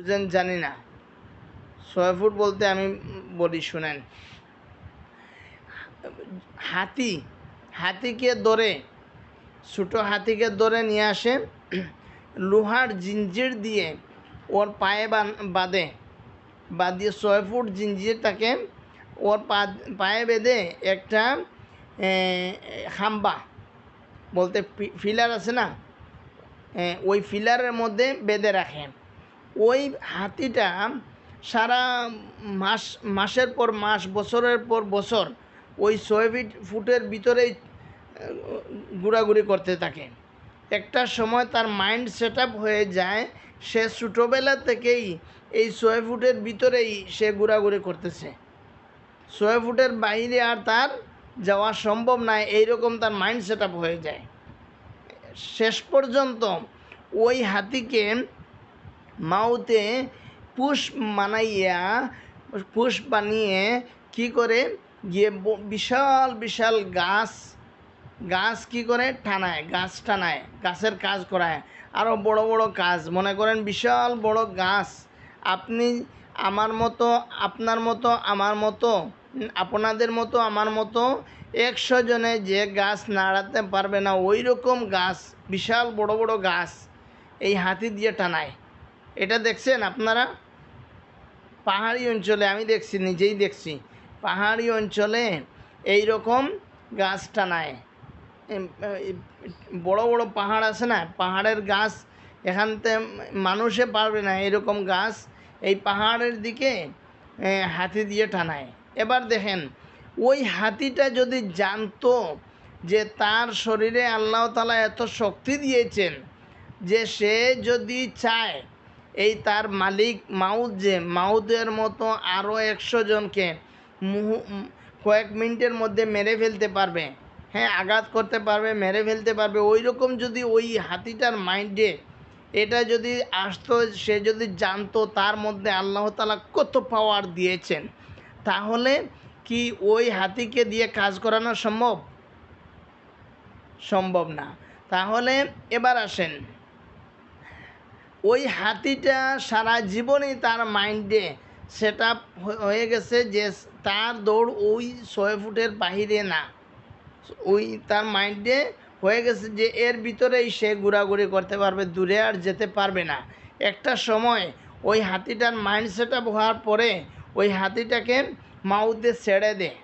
বুঝেন জানি না। ছয় ফুট বলতে আমি বলি শুনেন। হাতি হাতিকে ধরে ছোটো হাতিকে ধরে নিয়ে আসে লোহার জিঞ্জির দিয়ে ওর পায়ে বাঁধে। বাঁধিয়ে ছয় ফুট জিঞ্জিরটাকে ওর পা পায়ে বেঁধে একটা এ, খাম্বা বলতে ফিলার আছে না? ওই ফিলারের মধ্যে বেঁধে রাখে। ওই হাতিটা সারা মাস, মাসের পর মাস, বছরের পর বছর ওই ছয় ফিট ফুটের ভিতরেই ঘোরাঘুরি করতে থাকে। একটা সময় তার মাইন্ড সেট হয়ে যায়, সে ছোটোবেলা থেকেই এই ছয় ফুটের ভিতরেই সে ঘোরাঘুরি করতেছে। ছয় ফুটের বাইরে আর তার যাওয়া সম্ভব নয় এইরকম তার মাইন্ড সেট হয়ে যায়। শেষ পর্যন্ত ওই হাতিকে মাউতে পুষ মানাইয়া, পুষ বানিয়ে কি করে? গিয়ে বিশাল বিশাল গাছ গাছ কি করে? টানায়, গাছ টানায়, গাছের কাজ করায়। আরও বড় বড় কাজ। মনে করেন বিশাল বড় গাছ। আপনি আমার মতো, আপনার মতো, আমার মতো, আপনাদের মতো, আমার মতো একশো জনে যে গাছ নাড়াতে পারবে না, ওই রকম গাছ, বিশাল বড় বড় গাছ, এই হাতি দিয়ে টানায়। এটা দেখছেন আপনারা? পাহাড়ি অঞ্চলে, আমি দেখছি, নিজেই দেখছি। পাহাড়ি অঞ্চলে এই রকম গাছ টানায়। বড় বড় পাহাড় আছে না? পাহাড়ের গাছ এখানতে মানুষে পারবে না এরকম গাছ এই পাহাড়ের দিকে হাতি দিয়ে টানায়। এবার দেখেন, ওই হাতিটা যদি জানতো যে তার শরীরে আল্লাহ তালা এত শক্তি দিয়েছেন যে সে যদি চায় এই তার মালিক মাউদ যে, মাউদের মতো আরও একশো জনকে মুহু- কয়েক মিনিটের মধ্যে মেরে ফেলতে পারবে। হ্যাঁ আঘাত করতে পারবে, মেরে ফেলতে পারবে। ওই রকম যদি ওই হাতিটার মাইন্ডে এটা যদি আসতো, সে যদি জানতো তার মধ্যে আল্লাহ তালা কত পাওয়ার দিয়েছেন, তাহলে কি ওই হাতিকে দিয়ে কাজ করানো সম্ভব? সম্ভব না। তাহলে এবার আসেন। ওই হাতিটা সারা জীবনই তার মাইন্ডে সেট হয়ে গেছে যে তার দৌড় ওই ছয় ফুটের বাহিরে না। ওই তার মাইন্ডে হয়ে গেছে যে এর ভিতরেই সে ঘোরাঘুরি করতে পারবে, দূরে আর যেতে পারবে না। একটা সময় ওই হাতিটার মাইন্ড সেট হওয়ার পরে ওই হাতিটাকে মাউতে ছেড়ে দেয়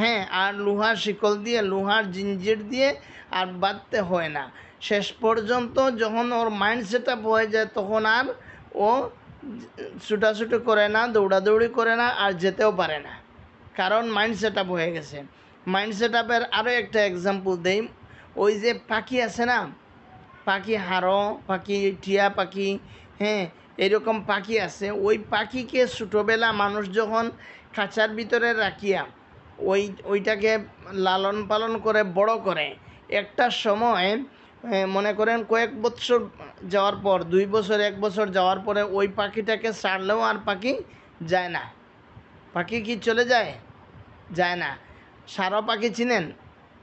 হ্যাঁ আর লোহার শিকল দিয়ে, লোহার জিঞ্জির দিয়ে আর বাঁধতে হয় না। শেষ পর্যন্ত যখন ওর মাইন্ড সেট আপ হয়ে যায়, তখন আর ও ছুটাছুটি করে না, দৌড়াদৌড়ি করে না আর যেতেও পারে না। কারণ মাইন্ড সেট আপ হয়ে গেছে। মাইন্ড সেট আপের আরও একটা এক্সাম্পল দেই। ওই যে পাখি আছে না? পাখি হাড়ো, পাখি টিয়া পাখি হ্যাঁ এরকম পাখি আছে। ওই পাখিকে ছোটোবেলা মানুষ যখন খাঁচার ভিতরে রাখিয়া ওই, ওইটাকে লালন পালন করে বড় করে, একটা সময় মনে করেন কয়েক বছর যাওয়ার পর, দুই বছর, এক বছর যাওয়ার পরে ওই পাখিটাকে ছাড়লেও আর পাখি যায় না। পাখি কি চলে যায়? যায় না। সারো পাখি চিনেন?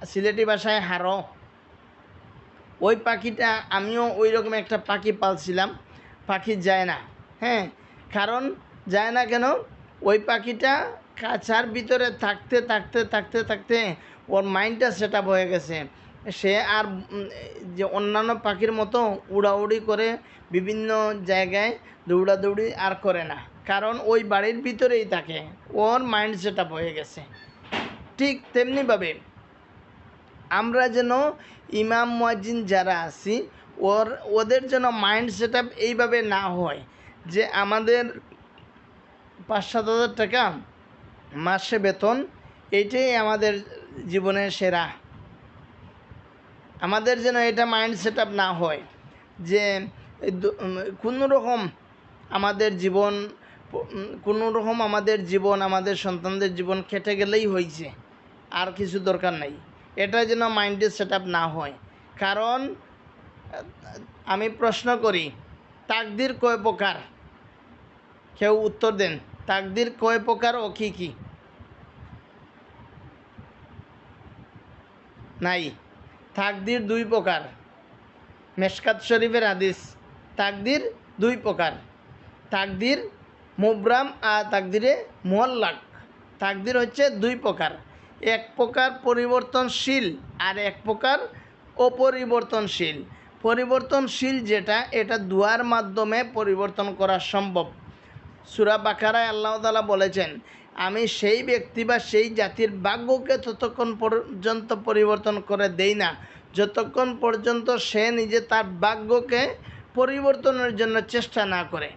সিলেটি ভাষায় হারো। ওই পাখিটা, আমিও ওই রকম একটা পাখি পালছিলাম, পাখি যায় না। হ্যাঁ কারণ যায় না কেন? ওই পাখিটা কাছার ভিতরে থাকতে থাকতে থাকতে থাকতে ওর মাইন্ডটা সেট হয়ে গেছে। সে আর যে অন্যান্য পাখির মতো উড়াউড়ি করে বিভিন্ন জায়গায় দৌড়াদৌড়ি আর করে না। কারণ ওই বাড়ির ভিতরেই থাকে। ওর মাইন্ড সেট আপ হয়ে গেছে। ঠিক তেমনিভাবে আমরা যেন ইমাম মুয়াজ্জিন যারা আছি, ওর, ওদের যেন মাইন্ড সেট আপ এইভাবে না হয় যে আমাদের পাঁচ সাত হাজার টাকা মাসে বেতন এইটাই আমাদের জীবনের সেরা। আমাদের যেন এটা মাইন্ড সেট আপ না হয় যে কোনো রকম আমাদের জীবন, কোনো রকম আমাদের জীবন, আমাদের সন্তানদের জীবন খেটে গেলেই হয়েছে। আর কিছু দরকার নাই। এটা যেন মাইন্ডে সেট না হয়। কারণ, আমি প্রশ্ন করি, তাকদির কয় প্রকার? কেউ উত্তর দেন। তাকদির কয় প্রকার ও কী কী? নাই। তাকদির দুই প্রকার। মেশকাত শরীফের হাদিস, তাকদির দুই প্রকার। তাকদির মুবরাম আর তাকদিরে মোয়াল্লাক তাকদির হচ্ছে দুই প্রকার, এক প্রকার পরিবর্তনশীল আর এক প্রকার অপরিবর্তনশীল। পরিবর্তনশীল যেটা, এটা দুয়ার মাধ্যমে পরিবর্তন করা সম্ভব। সুরা বাকারায় আল্লাহ তালা বলেছেন, আমি সেই ব্যক্তি বা সেই জাতির ভাগ্যকে ততক্ষণ পর্যন্ত পরিবর্তন করে দেই না, যতক্ষণ পর্যন্ত সে নিজে তার ভাগ্যকে পরিবর্তনের জন্য চেষ্টা না করে।